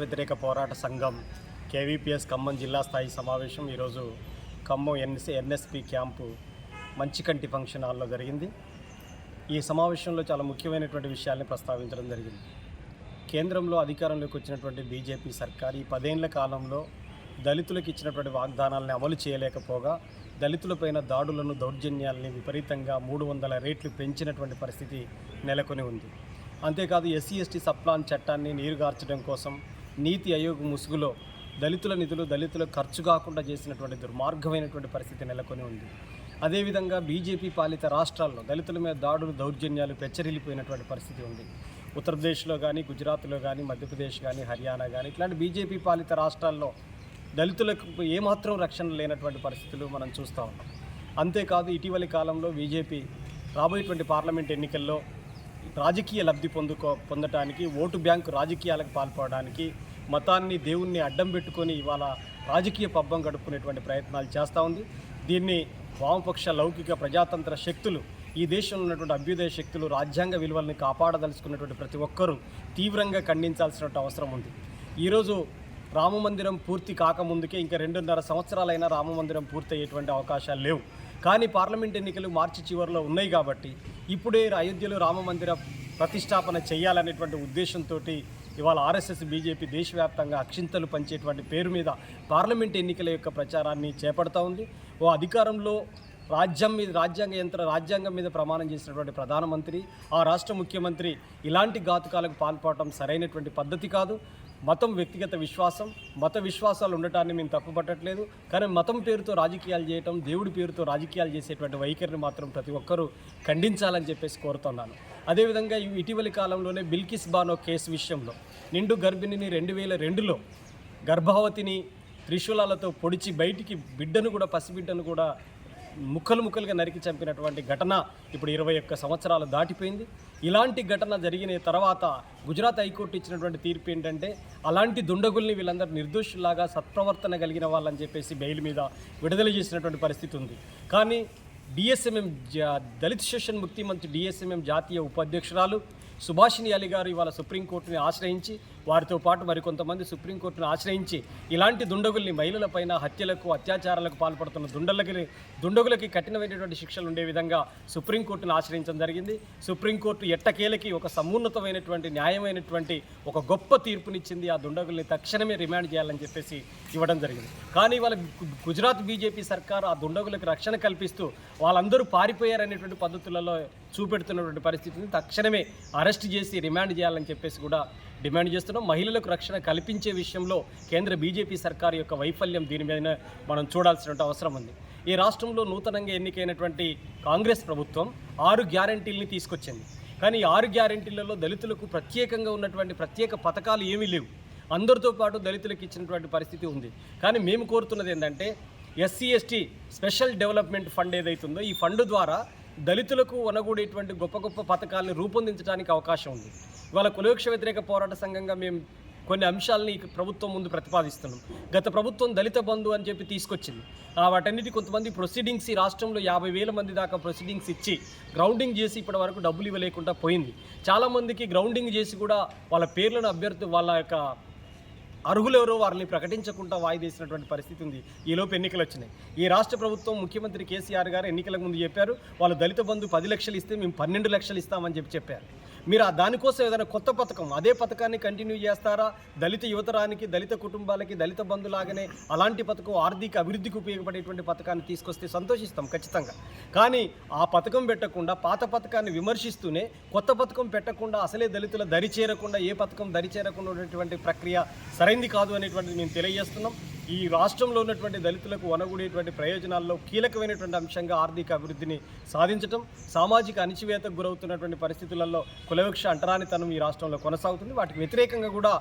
వ్యతిరేక పోరాట సంఘం కేవీపీఎస్ ఖమ్మం జిల్లా స్థాయి సమావేశం ఈరోజు Khammam NS NSP camp Manchikanti function హాల్లో జరిగింది. ఈ సమావేశంలో చాలా ముఖ్యమైనటువంటి విషయాల్ని ప్రస్తావించడం జరిగింది. కేంద్రంలో అధికారంలోకి వచ్చినటువంటి బీజేపీ సర్కార్ ఈ పదేళ్ళ కాలంలో దళితులకు ఇచ్చినటువంటి వాగ్దానాలను అమలు చేయలేకపోగా దళితులపైన దాడులను దౌర్జన్యాలని విపరీతంగా మూడు వందల రేట్లు పెంచినటువంటి పరిస్థితి నెలకొని ఉంది. అంతేకాదు ఎస్సీ ఎస్టీ సప్లాన్ చట్టాన్ని నీరుగార్చడం కోసం నీతి ఆయోగ్ ముసుగులో దళితుల నిధులు దళితుల ఖర్చు కాకుండా చేసినటువంటి దుర్మార్గమైనటువంటి పరిస్థితి నెలకొని ఉంది. అదేవిధంగా బీజేపీ పాలిత రాష్ట్రాల్లో దళితుల మీద దాడులు దౌర్జన్యాలు పెచ్చరిల్లిపోయినటువంటి పరిస్థితి ఉంది. ఉత్తరప్రదేశ్లో కానీ గుజరాత్లో కానీ మధ్యప్రదేశ్ కానీ హర్యానా కానీ ఇట్లాంటి బీజేపీ పాలిత రాష్ట్రాల్లో దళితులకు ఏమాత్రం రక్షణ లేనటువంటి పరిస్థితులు మనం చూస్తూ ఉన్నాం. అంతేకాదు ఇటీవలి కాలంలో బీజేపీ రాబోయేటువంటి పార్లమెంట్ ఎన్నికల్లో రాజకీయ లబ్ధి పొందుకో పొందటానికి ఓటు బ్యాంకు రాజకీయాలకు పాల్పడడానికి మతాన్ని దేవుణ్ణి అడ్డం పెట్టుకొని ఇవాళ రాజకీయ పబ్బం గడుపుకునేటువంటి ప్రయత్నాలు చేస్తూ ఉంది. దీన్ని వామపక్ష లౌకిక ప్రజాతంత్ర శక్తులు ఈ దేశంలో ఉన్నటువంటి అభ్యుదయ శక్తులు రాజ్యాంగ విలువల్ని కాపాడదలుచుకున్నటువంటి ప్రతి ఒక్కరూ తీవ్రంగా ఖండించాల్సిన అవసరం ఉంది. ఈరోజు రామమందిరం పూర్తి కాకముందుకే ఇంకా రెండున్నర సంవత్సరాలైనా రామమందిరం పూర్తి అయ్యేటువంటి అవకాశాలు లేవు. కానీ పార్లమెంట్ ఎన్నికలు మార్చి చివరిలో ఉన్నాయి కాబట్టి ఇప్పుడే అయోధ్యలో రామమందిర ప్రతిష్టాపన చేయాలనేటువంటి ఉద్దేశంతో ఇవాళ ఆర్ఎస్ఎస్ బీజేపీ దేశవ్యాప్తంగా అక్షింతలు పంచేటువంటి పేరు మీద పార్లమెంట్ ఎన్నికల యొక్క ప్రచారాన్ని చేపడతా ఉంది. ఓ అధికారంలో రాజ్యం మీద రాజ్యాంగ యంత్ర రాజ్యాంగం మీద ప్రమాణం చేసినటువంటి ప్రధానమంత్రి ఆ రాష్ట్ర ముఖ్యమంత్రి ఇలాంటి ఘాతుకాలకు పాల్పడటం సరైనటువంటి పద్ధతి కాదు. మతం వ్యక్తిగత విశ్వాసం మత విశ్వాసాలు ఉండటాన్ని మేము తప్పుపట్టట్లేదు. కానీ మతం పేరుతో రాజకీయాలు చేయటం దేవుడి పేరుతో రాజకీయాలు చేసేటువంటి వైఖరిని మాత్రం ప్రతి ఒక్కరూ ఖండించాలని చెప్పేసి కోరుతున్నాను. అదేవిధంగా ఈ ఇటీవలి కాలంలోనే బిల్కిస్ బానో కేసు విషయంలో నిండు గర్భిణిని రెండు వేల రెండులో గర్భవతిని త్రిశూలాలతో పొడిచి బయటికి బిడ్డను కూడా పసిబిడ్డను కూడా ముక్కలు ముక్కలుగా నరికి చంపినటువంటి ఘటన ఇప్పుడు ఇరవై ఒక్క సంవత్సరాలు దాటిపోయింది. ఇలాంటి ఘటన జరిగిన తర్వాత గుజరాత్ హైకోర్టు ఇచ్చినటువంటి తీర్పు ఏంటంటే అలాంటి దుండగుల్ని వీళ్ళందరూ నిర్దోషులాగా సత్ప్రవర్తన కలిగిన వాళ్ళని చెప్పేసి బెయిల్ మీద విడుదల చేసినటువంటి పరిస్థితి ఉంది. కానీ డిఎస్ఎంఎం జా- దళిత్ సెషన్ ముక్తి మంత్రి డిఎస్ఎంఎం జాతీయ ఉపాధ్యక్షురాలు సుభాషిణి అలీ గారు ఇవాళ సుప్రీంకోర్టుని ఆశ్రయించి వారితో పాటు మరికొంతమంది సుప్రీంకోర్టును ఆశ్రయించి ఇలాంటి దుండగుల్ని మహిళలపైన హత్యలకు అత్యాచారాలకు పాల్పడుతున్న దుండలకి దుండగులకి కఠినమైనటువంటి శిక్షలు ఉండే విధంగా సుప్రీంకోర్టును ఆశ్రయించడం జరిగింది. సుప్రీంకోర్టు ఎట్టకేలకి ఒక సమున్నతమైనటువంటి న్యాయమైనటువంటి ఒక గొప్ప తీర్పునిచ్చింది. ఆ దుండగుల్ని తక్షణమే రిమాండ్ చేయాలని చెప్పేసి ఇవ్వడం జరిగింది. కానీ వాళ్ళ గుజరాత్ బీజేపీ సర్కార్ ఆ దుండగులకు రక్షణ కల్పిస్తూ వాళ్ళందరూ పారిపోయారనేటువంటి పద్ధతులలో చూపెడుతున్నటువంటి పరిస్థితిని తక్షణమే అరెస్ట్ చేసి రిమాండ్ చేయాలని చెప్పేసి కూడా డిమాండ్ చేస్తున్నాం. మహిళలకు రక్షణ కల్పించే విషయంలో కేంద్ర బీజేపీ సర్కార్ యొక్క వైఫల్యం దీని మీద మనం చూడాల్సిన అవసరం ఉంది. ఈ రాష్ట్రంలో నూతనంగా ఎన్నికైనటువంటి కాంగ్రెస్ ప్రభుత్వం ఆరు గ్యారంటీల్ని తీసుకొచ్చింది. కానీ ఈ ఆరు గ్యారంటీలలో దళితులకు ప్రత్యేకంగా ఉన్నటువంటి ప్రత్యేక పథకాలు ఏమీ లేవు. అందరితో పాటు దళితులకు ఇచ్చినటువంటి పరిస్థితి ఉంది. కానీ మేము కోరుతున్నది ఏంటంటే SC ST special development fund ఏదైతుందో ఈ ఫండ్ ద్వారా దళితులకు వనగూడేటువంటి గొప్ప గొప్ప పథకాలను రూపొందించడానికి అవకాశం ఉంది. ఇవాళ కులవృక్ష వ్యతిరేక పోరాట సంఘంగా మేము కొన్ని అంశాలని ప్రభుత్వం ముందు ప్రతిపాదిస్తున్నాం. గత ప్రభుత్వం దళిత బంధు అని చెప్పి తీసుకొచ్చింది. ఆ వాటన్నిటి కొంతమంది ప్రొసీడింగ్స్ ఈ రాష్ట్రంలో యాభై వేల మంది దాకా ప్రొసీడింగ్స్ ఇచ్చి గ్రౌండింగ్ చేసి ఇప్పటి వరకు డబ్బులు ఇవ్వలేకుండా పోయింది. చాలామందికి గ్రౌండింగ్ చేసి కూడా వాళ్ళ పేర్లను అభ్యర్థి వాళ్ళ యొక్క అర్హులెవరో వారిని ప్రకటించకుండా వాయిదేసినటువంటి పరిస్థితి ఉంది. ఈలోపు ఎన్నికలు వచ్చినాయి. ఈ రాష్ట్ర ప్రభుత్వం ముఖ్యమంత్రి కేసీఆర్ గారు ఎన్నికల ముందు చెప్పారు వాళ్ళు దళిత బంధు పది లక్షలు ఇస్తే మేము పన్నెండు లక్షలు ఇస్తామని చెప్పి చెప్పారు. మీరు ఆ దానికోసం ఏదైనా కొత్త పథకం అదే పథకాన్ని కంటిన్యూ చేస్తారా? దళిత యువతరానికి దళిత కుటుంబాలకి దళిత బంధులాగానే అలాంటి పథకం ఆర్థిక అభివృద్ధికి ఉపయోగపడేటువంటి పథకాన్ని తీసుకొస్తే సంతోషిస్తాం ఖచ్చితంగా. కానీ ఆ పథకం పెట్టకుండా పాత పథకాన్ని విమర్శిస్తూనే కొత్త పథకం పెట్టకుండా అసలే దళితుల దరి చేరకుండా ఏ పథకం దరి చేరకుండా ఉన్నటువంటి ప్రక్రియ సరైంది కాదు అనేటువంటిది మేము తెలియజేస్తున్నాం. ఈ రాష్ట్రంలో ఉన్నటువంటి దళితులకు వనగూడేటువంటి ప్రయోజనాల్లో కీలకమైనటువంటి అంశంగా ఆర్థిక అభివృద్ధిని సాధించటం సామాజిక అణిచివేతకు గురవుతున్నటువంటి పరిస్థితులలో కులవృక్ష అంటరానితనం ఈ రాష్ట్రంలో కొనసాగుతుంది. వాటికి వ్యతిరేకంగా కూడా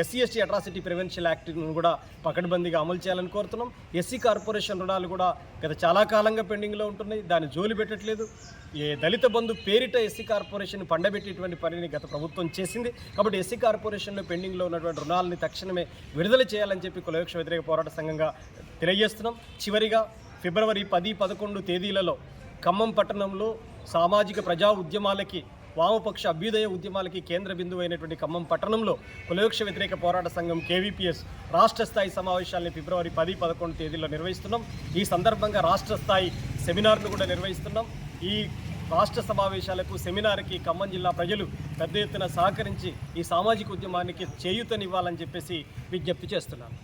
ఎస్సీ ఎస్టీ అట్రాసిటీ ప్రివెన్షన్ యాక్ట్ను కూడా పకడ్బందీగా అమలు చేయాలని కోరుతున్నాం. ఎస్సీ కార్పొరేషన్ రుణాలు కూడా గత చాలా కాలంగా పెండింగ్లో ఉంటున్నాయి. దాన్ని జోలి పెట్టట్లేదు ఏ దళిత బంధు పేరిట ఎస్సీ కార్పొరేషన్ పండబెట్టేటువంటి పనిని గత ప్రభుత్వం చేసింది. కాబట్టి ఎస్సీ కార్పొరేషన్లో పెండింగ్లో ఉన్నటువంటి రుణాలని తక్షణమే విడుదల చేయాలని చెప్పి కులవృక్ష వ్యతిరేక పోరాట సంఘంగా తెలియజేస్తున్నాం. చివరిగా ఫిబ్రవరి పది పదకొండు తేదీలలో ఖమ్మం పట్టణంలో సామాజిక ప్రజా ఉద్యమాలకి వామపక్ష అభ్యుదయ ఉద్యమాలకి కేంద్ర బిందువు అయినటువంటి ఖమ్మం పట్టణంలో కులయోక్ష వ్యతిరేక పోరాట సంఘం కేవీపీఎస్ రాష్ట్ర స్థాయి సమావేశాలని ఫిబ్రవరి పది పదకొండు తేదీలో నిర్వహిస్తున్నాం. ఈ సందర్భంగా రాష్ట్ర స్థాయి సెమినార్ను కూడా నిర్వహిస్తున్నాం. ఈ రాష్ట్ర సమావేశాలకు సెమినార్కి ఖమ్మం జిల్లా ప్రజలు పెద్ద ఎత్తున సహకరించి ఈ సామాజిక ఉద్యమానికి చేయూతనివ్వాలని చెప్పేసి విజ్ఞప్తి చేస్తున్నాను.